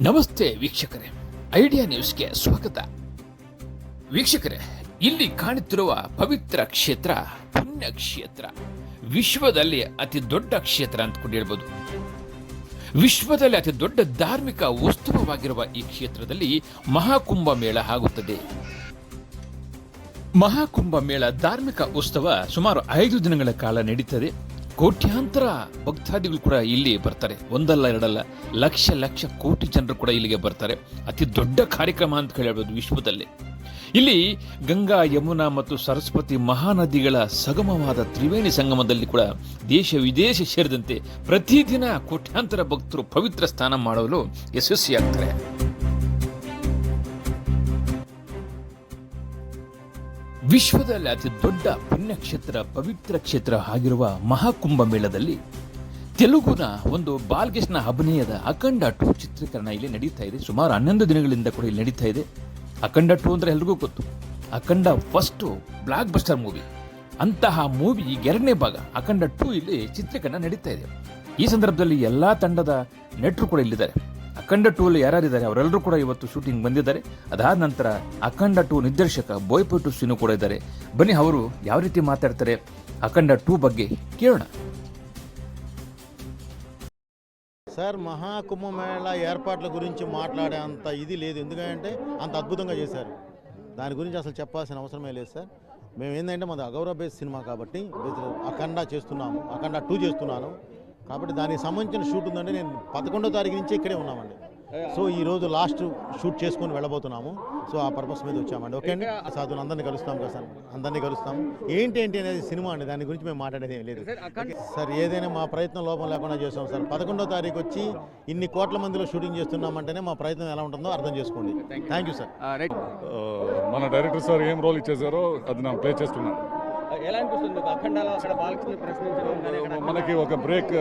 ನಮಸ್ತೆ ವೀಕ್ಷಕರೇ. ಐಡಿಯಾ ನ್ಯೂಸ್ಗೆ ಸ್ವಾಗತ. ವೀಕ್ಷಕರೇ, ಇಲ್ಲಿ ಕಾಣುತ್ತಿರುವ ಪವಿತ್ರ ಕ್ಷೇತ್ರ ಪುಣ್ಯ ಕ್ಷೇತ್ರ ವಿಶ್ವದಲ್ಲಿ ಅತಿ ದೊಡ್ಡ ಕ್ಷೇತ್ರ ಅಂತ ಕೂಡ ಹೇಳ್ಬೋದು ವಿಶ್ವದಲ್ಲಿ ಅತಿ ದೊಡ್ಡ ಧಾರ್ಮಿಕ ಉತ್ಸವವಾಗಿರುವ ಈ ಕ್ಷೇತ್ರದಲ್ಲಿ ಮಹಾಕುಂಭ ಮೇಳ ಆಗುತ್ತದೆ. ಮಹಾಕುಂಭ ಮೇಳ ಧಾರ್ಮಿಕ ಉತ್ಸವ ಸುಮಾರು ಐದು ದಿನಗಳ ಕಾಲ ನಡೀತದೆ. ಕೋಟ್ಯಾಂತರ ಭಕ್ತಾದಿಗಳು ಕೂಡ ಇಲ್ಲಿ ಬರ್ತಾರೆ. ಒಂದಲ್ಲ, ಎರಡಲ್ಲ, ಲಕ್ಷ ಲಕ್ಷ ಕೋಟಿ ಜನರು ಕೂಡ ಇಲ್ಲಿಗೆ ಬರ್ತಾರೆ. ಅತಿ ದೊಡ್ಡ ಕಾರ್ಯಕ್ರಮ ಅಂತ ಹೇಳ್ಬೋದು ವಿಶ್ವದಲ್ಲಿ. ಇಲ್ಲಿ ಗಂಗಾ, ಯಮುನಾ ಮತ್ತು ಸರಸ್ವತಿ ಮಹಾನದಿಗಳ ಸಗಮವಾದ ತ್ರಿವೇಣಿ ಸಂಗಮದಲ್ಲಿ ಕೂಡ ದೇಶ ವಿದೇಶ ಸೇರಿದಂತೆ ಪ್ರತಿದಿನ ಕೋಟ್ಯಾಂತರ ಭಕ್ತರು ಪವಿತ್ರ ಸ್ನಾನ ಮಾಡಲು ಯಶಸ್ವಿಯಾಗ್ತಾರೆ. ವಿಶ್ವದಲ್ಲಿ ಅತಿ ದೊಡ್ಡ ಪುಣ್ಯಕ್ಷೇತ್ರ, ಪವಿತ್ರ ಕ್ಷೇತ್ರ ಆಗಿರುವ ಮಹಾಕುಂಭ ಮೇಳದಲ್ಲಿ ತೆಲುಗುನ ಒಂದು ಬಾಲ್ಕೃಷ್ಣ ಅಭಿನಯದ ಅಖಂಡ ಟೂ ಚಿತ್ರೀಕರಣ ಇಲ್ಲಿ ನಡೀತಾ ಇದೆ. ಸುಮಾರು ಹನ್ನೊಂದು ದಿನಗಳಿಂದ ಕೂಡ ಇಲ್ಲಿ ನಡೀತಾ ಇದೆ. ಅಖಂಡ ಟೂ ಅಂದ್ರೆ ಎಲ್ರಿಗೂ ಗೊತ್ತು. Akhanda first blockbuster movie ಅಂತಹ ಮೂವಿ ಈಗ ಎರಡನೇ ಭಾಗ, ಅಖಂಡ ಟೂ ಇಲ್ಲಿ ಚಿತ್ರೀಕರಣ ನಡೀತಾ ಇದೆ. ಈ ಸಂದರ್ಭದಲ್ಲಿ ಎಲ್ಲಾ ತಂಡದ ನೆಟ್ರು ಕೂಡ ಇಲ್ಲಿದ್ದಾರೆ. ಅಖಂಡ ಟೂ ಅಲ್ಲಿ ಯಾರ್ಯಾರಿದ್ದಾರೆ ಅವರೆಲ್ಲರೂ ಕೂಡ ಇವತ್ತು ಶೂಟಿಂಗ್ ಬಂದಿದ್ದಾರೆ ಅದಾದ ನಂತರ ಅಖಂಡ ಟೂ ನಿರ್ದೇಶಕ ಬೋಯ್ಪಟ್ಟು ಸಿನು ಕೂಡ ಇದ್ದಾರೆ ಬನ್ನಿ ಅವರು ಯಾವ ರೀತಿ ಮಾತಾಡ್ತಾರೆ ಅಖಂಡ ಟೂ ಬಗ್ಗೆ ಕೇಳೋಣ సార్ మహాకుంభమేళ ఏర్పాట్ల గురించి మాట్లాడే అంత ఇది లేదు ఎందుకంటే అంత అద్భుతంగా చేశారు దాని గురించి అసలు చెప్పాల్సిన అవసరమే లేదు సార్ మేము ఏంటంటే మాది అగౌరవ బేస్ సినిమా కాబట్టి బేస్- అఖండ చేస్తున్నాము అఖండ టూ చేస్తున్నాను కాబట్టి దానికి సంబంధించిన షూట్ ఉందంటే నేను పదకొండో తారీఖు నుంచి ఇక్కడే ఉన్నామండి. సో ఈ రోజు లాస్ట్ షూట్ చేసుకొని వెళ్ళబోతున్నాము. సో ఆ పర్పస్ మీద వచ్చామండి. ఓకే అండి? సాధువులు అందరినీ కలుస్తాం కదా సార్. అందరినీ కలుస్తాం. ఏంటి ఏంటి అనేది సినిమా అండి. దాని గురించి మేము మాట్లాడేది లేదు. సార్ ఏదైనా మా ప్రయత్నం లోపం లేకుండా చేస్తాం సార్. పదకొండో తారీఖు వచ్చి ఇన్ని కోట్ల మందిలో షూటింగ్ చేస్తున్నామంటేనే మా ప్రయత్నం ఎలా ఉంటుందో అర్థం చేసుకోండి. థ్యాంక్ యూ సార్ మన డైరెక్టర్ సార్ ఏం రోల్ ఇచ్చేసారో అది నా ప్లే చేస్తున్నాను. ఎలా అనిపిస్తుంది అఖండాలో అక్కడ బాలకృష్ణ ప్రశ్నించడం మనకి ఒక బ్రేక్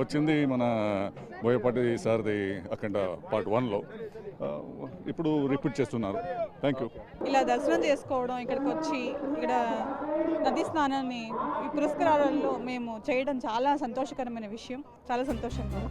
వచ్చింది మన బోయపాటి సార్ది అఖండ పార్ట్ వన్లో. ఇప్పుడు రిపీట్ చేస్తున్నారు. థ్యాంక్ యూ ఇలా దర్శనం చేసుకోవడం ఇక్కడికి వచ్చి ఇక్కడ నదీ స్నానాన్ని ఈ పురస్కారాలలో మేము చేయడం చాలా సంతోషకరమైన విషయం. చాలా సంతోషంగా.